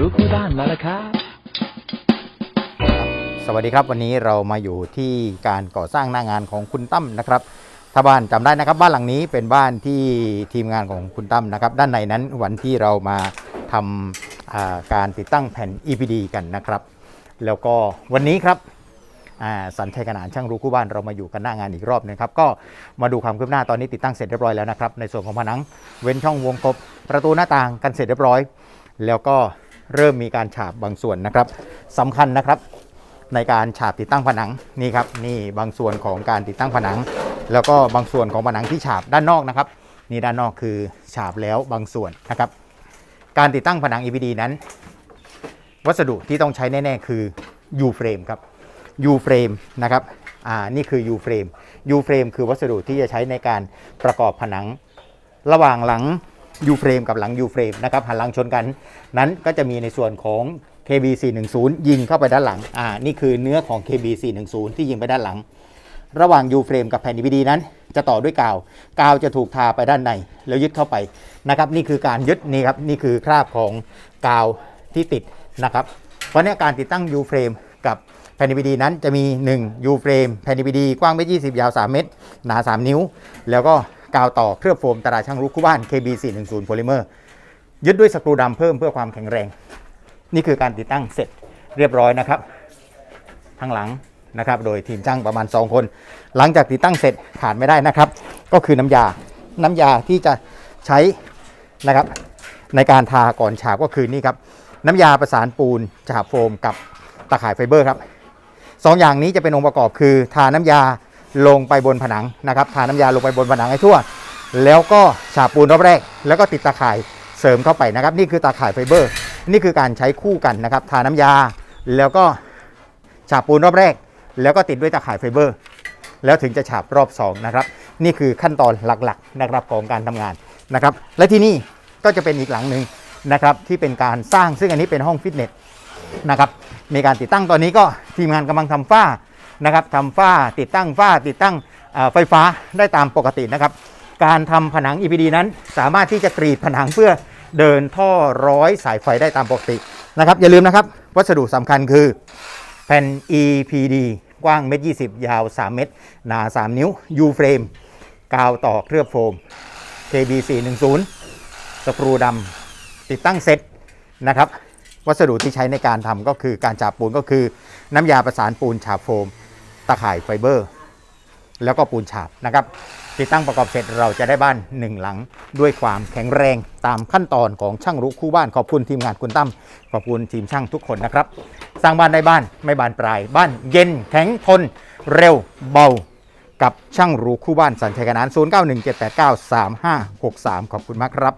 รู้คู่บ้านมาแล้วครับ สวัสดีครับวันนี้เรามาอยู่ที่การก่อสร้างหน้างานของคุณตั้มนะครับถ้าบ้านจำได้นะครับบ้านหลังนี้เป็นบ้านที่ทีมงานของคุณตั้มนะครับด้านในนั้นวันที่เรามาทำอ่าการติดตั้งแผ่น EPD กันนะครับ แล้วก็วันนี้ครับอ่าสันชัยขนานช่างรู้คู่บ้านเรามาอยู่กันหน้างานอีกรอบหนึงครับก็มาดูความคืบหน้าตอนนี้ติดตั้งเสร็จเรียบร้อยแล้วนะครับในส่วนของผนังเว้นช่องวงกบประตูหน้าต่างกันเสร็จเรียบร้อย แล้วก็ เริ่มมีการฉาบบางส่วนนะครับสำคัญนะครับ ในการฉาบติดตั้งผนังนี่ครับนี่บางส่วนของการติดตั้งผนัง แล้วก็บางส่วนของผนังที่ฉาบด้านนอกนะครับนี่ด้านนอกคือฉาบแล้วบางส่วนนะครับ การติดตั้งผนัง EPD นั้น วัสดุที่ต้องใช้แน่ ๆ คือ U frame ครับ U frame นะครับอ่านี่คือ U frame U frame คือวัสดุที่จะใช้ในการประกอบผนัง ระหว่างหลัง U frame กับหลัง U frame นะครับหันหลังชนกัน นั้นก็จะมีในส่วนของ KB 410ยิงเข้าไปด้านหลังอ่านี่คือเนื้อของ KB 410ที่ยิงไปด้านหลัง ระหว่าง U frame กับแผ่น EPD นั้น จะต่อด้วยกาว กาวจะถูกทาไปด้านใน แล้วยึดเข้าไปนะครับ นี่คือการยึดนี่ครับนี่คือคราบของกาวที่ติดนะครับ เพราะนี้การติดตั้ง U frame กับแผ่น EPD นั้นจะมี1 U frame แผ่น EPD กว้างเมตร20 ยาว 3 เมตร หนา 3 นิ้ว แล้วก็ กาวต่อเคลือบโฟมตราช่างรู้คู่บ้าน KB 410 โพลิเมอร์ยึดด้วยสกรูดำเพิ่มเพื่อความแข็งแรง นี่คือการติดตั้งเสร็จเรียบร้อยนะครับทางหลังนะครับ โดยทีมช่างประมาณ 2 คน หลังจากติดตั้งเสร็จขาดไม่ได้นะครับ ก็คือน้ำยา น้ำยาที่จะใช้นะครับ ในการทาก่อนฉาบก็คือนี่ครับ น้ำยาประสานปูนฉาบโฟมกับตะข่ายไฟเบอร์ครับสองอย่างนี้จะเป็นองค์ประกอบคือทาน้ำยา ลงไปบนผนังนะครับทาน้ำยาลงไปบนผนังให้ทั่ว แล้วก็ฉาบปูนรอบแรก แล้วก็ติดตะข่ายเสริมเข้าไปนะครับ นี่คือตะข่ายไฟเบอร์ นี่คือการใช้คู่กันนะครับทาน้ำยา แล้วก็ฉาบปูนรอบแรก แล้วก็ติดด้วยตะข่ายไฟเบอร์ แล้วถึงจะฉาบรอบ2นะครับนี่คือขั้นตอนหลักๆนะครับของการทำงานนะครับ และที่นี่ก็จะเป็นอีกหลังหนึ่งนะครับที่เป็นการสร้างซึ่งอันนี้เป็นห้องฟิตเนสนะครับมีการติดตั้งตอนนี้ก็ทีมงานกำลังทำฝ้า นะครับทำฝ้าติดตั้งฝ้าติดตั้งไฟฟ้าได้ตามปกตินะครับ การทำผนัง EPD นั้นสามารถที่จะกรีดผนังเพื่อเดินท่อร้อยสายไฟได้ตามปกตินะครับ อย่าลืมนะครับ วัสดุสำคัญคือแผ่น EPD กว้างเมตรยียาว 3 เมตร หนา 3 นิ้ว U frame กาวต่อเคลือบโฟม KB 410สกรูดำติดตั้งเซ็ตนะครับ วัสดุที่ใช้ในการทำก็คือการฉาบปูนก็คือน้ำยาประสานปูนฉาบโฟม ตะข่ายไฟเบอร์ แล้วก็ปูนฉาบนะครับ ติดตั้งประกอบเสร็จเราจะได้บ้านหนึ่งหลัง ด้วยความแข็งแรงตามขั้นตอนของช่างรู้คู่บ้านขอบคุณทีมงานคุณตั้มขอบคุณทีมช่างทุกคนนะครับ สร้างบ้านได้บ้านไม่บานปลาย บ้านเย็นแข็งทน เร็วเบา กับช่างรู้คู่บ้านสัญชัยกนาน0917893563 ขอบคุณมากครับ